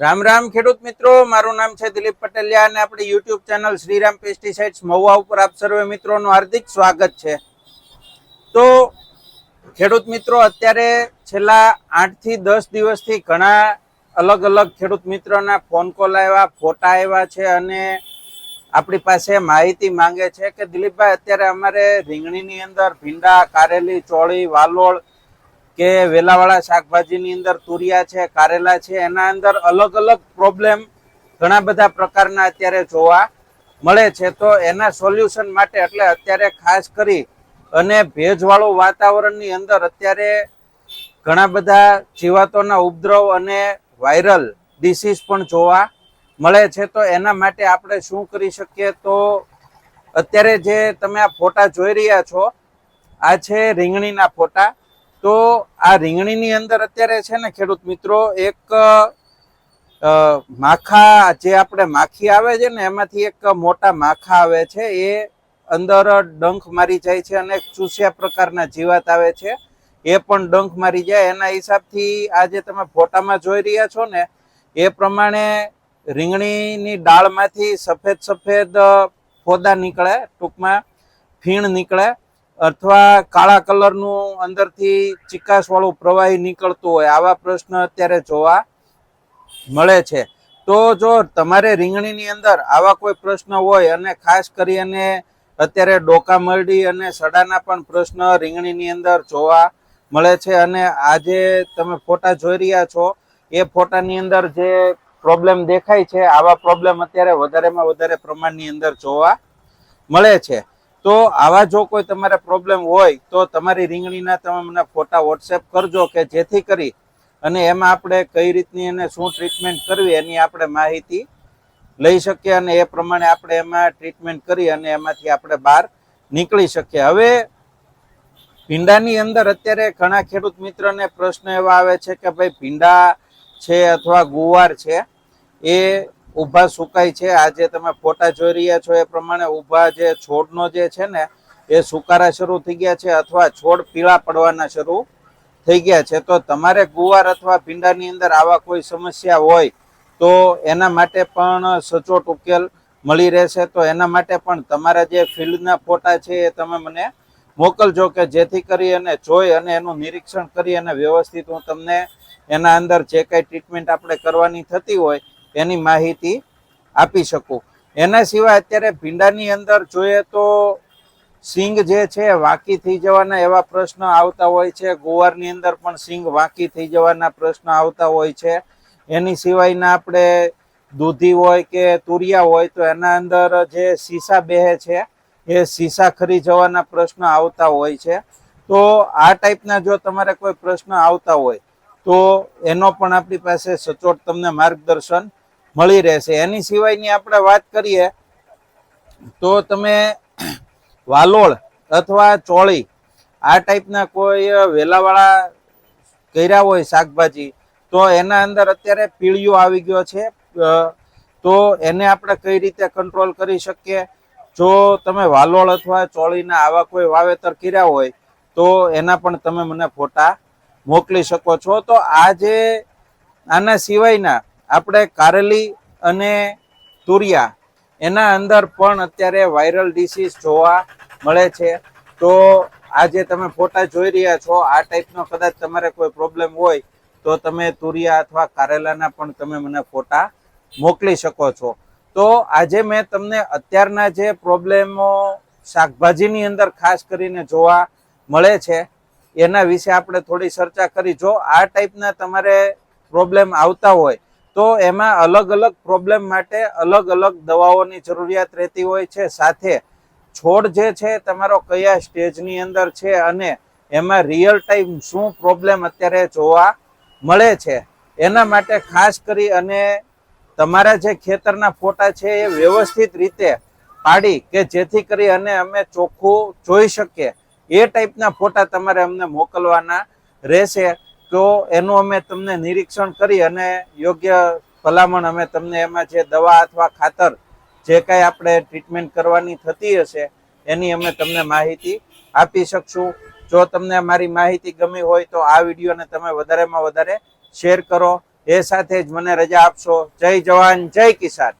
રામ રામ ખેડૂત મિત્રો, મારું નામ છે દિલીપ પટેલિયા અને આપણી YouTube channel Shriram pesticides Mahuva ઉપર આપ સર્વે મિત્રોનું હાર્દિક સ્વાગત છે. તો ખેડૂત મિત્રો, અત્યારે છેલ્લા આઠથી દસ દિવસથી ઘણા અલગ અલગ ખેડૂત મિત્રોના ફોન કોલ આવ્યા, ફોટા આવ્યા છે અને આપણી પાસે માહિતી માંગે છે કે દિલીપભાઈ, અત્યારે અમારે રીંગણીની અંદર ભીંડા, કારેલી, ચોળી, વાલોળ કે વેલાવાળા શાકભાજીની અંદર તુરિયા છે, કારેલા છે, એના અંદર અલગ અલગ પ્રોબ્લેમ ઘણા બધા પ્રકારના અત્યારે જોવા મળે છે. તો એના સોલ્યુશન માટે એટલે અત્યારે ખાસ કરી અને ભેજવાળું વાતાવરણની અંદર અત્યારે ઘણા બધા જીવાતોના ઉપદ્રવ અને વાયરલ ડિસીઝ પણ જોવા મળે છે. તો એના માટે આપણે શું કરી શકીએ? તો અત્યારે જે તમે આ ફોટા જોઈ રહ્યા છો, આ છે રીંગણીના ફોટા. તો આ રીંગણીની અંદર અત્યારે છે ને ખેડૂત મિત્રો એક માખા જે આપણે માખી આવે છે ને એમાંથી એક મોટા માખા આવે છે, એ અંદર ડંખ મારી જાય છે અને ચૂસ્યા પ્રકારના જીવાત આવે છે. એ પણ ડંખ મારી જાય. એના હિસાબથી આ જે તમે ફોટામાં જોઈ રહ્યા છો ને, એ પ્રમાણે રીંગણીની ડાળમાંથી સફેદ સફેદ ફોદા નીકળે, ટૂંકમાં ફીણ નીકળે. અથવા કાળા કલરનું અંદરથી ચિકાસવાળું પ્રવાહી નીકળતું હોય, આવા પ્રશ્ન અત્યારે જોવા મળે છે. તો જો તમારે રીંગણીની અંદર આવા કોઈ પ્રશ્ન હોય અને ખાસ કરી અને અત્યારે ડોકા મરડી અને સડાના પણ પ્રશ્ન રીંગણીની અંદર જોવા મળે છે અને આજે તમે ફોટા જોઈ રહ્યા છો, એ ફોટાની અંદર જે પ્રોબ્લેમ દેખાય છે, આવા પ્રોબ્લેમ અત્યારે વધારેમાં વધારે પ્રમાણની અંદર જોવા મળે છે. તો આવા જો કોઈ તમારે પ્રોબ્લેમ હોય, તો તમારી રીંગણીના તમે મને ફોટા વોટ્સએપ કરજો કે જેથી કરી અને એમાં આપણે કઈ રીતની અને શું ટ્રીટમેન્ટ કરવી એની આપણે માહિતી લઈ શકીએ અને એ પ્રમાણે આપણે એમાં ટ્રીટમેન્ટ કરી અને એમાંથી આપણે બહાર નીકળી શકીએ. હવે ભીંડાની અંદર અત્યારે ઘણા ખેડૂત મિત્રને પ્રશ્ન એવા આવે છે કે ભાઈ ભીંડા છે અથવા ગુવાર છે, એ ઊભા સુકાય છે. આ જે તમે ફોટા જોઈ રહ્યા છો એ પ્રમાણે ઊભા જે છોડનો જે છે ને, એ સુકારા શરૂ થઈ ગયા છે અથવા છોડ પીળા પડવાના શરૂ થઈ ગયા છે. તો તમારે ગુવાર અથવા ભીંડાની અંદર આવા કોઈ સમસ્યા હોય તો એના માટે પણ સચોટ ઉકેલ મળી રહેશે. તો એના માટે પણ તમારા જે ફિલ્ડના ફોટા છે એ તમે મને મોકલજો કે જેથી કરી અને જોઈ અને એનું નિરીક્ષણ કરી અને વ્યવસ્થિત હું તમને એના અંદર જે કાંઈ ટ્રીટમેન્ટ આપણે કરવાની થતી હોય એની માહિતી આપી શકું. એના સિવાય અત્યારે ભીંડાની અંદર જોઈએ તો સિંગ જે છે વાંકી થઈ જવાના એવા પ્રશ્ન આવતા હોય છે. ગુવારની અંદર પણ સિંગ વાંકી થઈ જવાના પ્રશ્ન આવતા હોય છે. એની સિવાયના આપણે દૂધી હોય કે તુરિયા હોય તો એના અંદર જે સીસા બેહે છે એ સીસા ખરી જવાના પ્રશ્ન આવતા હોય છે. તો આ ટાઈપના જો તમારે કોઈ પ્રશ્ન આવતા હોય તો એનો પણ આપણી પાસે સચોટ તમને માર્ગદર્શન મળી રહેશે. એની સિવાયની આપણે વાત કરીએ તો તમે વાલોળ અથવા ચોળી આ ટાઈપના કોઈ વેલાવાળા કર્યા હોય શાકભાજી, તો એના અંદર અત્યારે પીળીઓ આવી ગયો છે. તો એને આપણે કઈ રીતે કંટ્રોલ કરી શકીએ? જો તમે વાલોળ અથવા ચોળીના આવા કોઈ વાવેતર કર્યા હોય, તો એના પણ તમે મને ફોટા મોકલી શકો છો. તો આ જે આના સિવાયના આપણે કારેલી અને તુરિયા એના અંદર પણ અત્યારે વાયરલ ડિસીઝ જોવા મળે છે. તો આ જે તમે ફોટા જોઈ રહ્યા છો, આ ટાઈપનો કદાચ તમારે કોઈ પ્રોબ્લેમ હોય, તો તમે તુરિયા અથવા કારેલાના પણ તમે મને ફોટા મોકલી શકો છો. તો આજે મેં તમને અત્યારના જે પ્રોબ્લેમો શાકભાજીની અંદર ખાસ કરીને જોવા મળે છે, એના વિશે આપણે થોડી ચર્ચા કરી. જો આ ટાઈપના તમારે પ્રોબ્લેમ આવતા હોય તો એમાં અલગ અલગ પ્રોબ્લેમ માટે અલગ અલગ દવાઓની જરૂરિયાત રહેતી હોય છે. સાથે છોડ જે છે તમારો કયા સ્ટેજની અંદર છે અને એમાં રિયલ ટાઈમ શું પ્રોબ્લેમ અત્યારે જોવા મળે છે. એના માટે ખાસ કરી અને તમારા જે ખેતરના ફોટા છે એ વ્યવસ્થિત રીતે પાડી કે જેથી કરી અને અમે ચોખ્ખું જોઈ શકીએ. એ ટાઈપના ફોટા તમારે અમને મોકલવાના રહેશે. તો એનું અમે તમને નિરીક્ષણ કરી અને યોગ્ય ભલામણ અમે તમને એમાં જે દવા અથવા ખાતર જે કાંઈ આપણે ટ્રીટમેન્ટ કરવાની થતી હશે, એની અમે તમને માહિતી આપી શકશું. જો તમને મારી માહિતી ગમી હોય તો આ વિડીયોને તમે વધારેમાં વધારે શેર કરો. એ સાથે જ મને રજા આપશો. જય જવાન, જય કિસાન.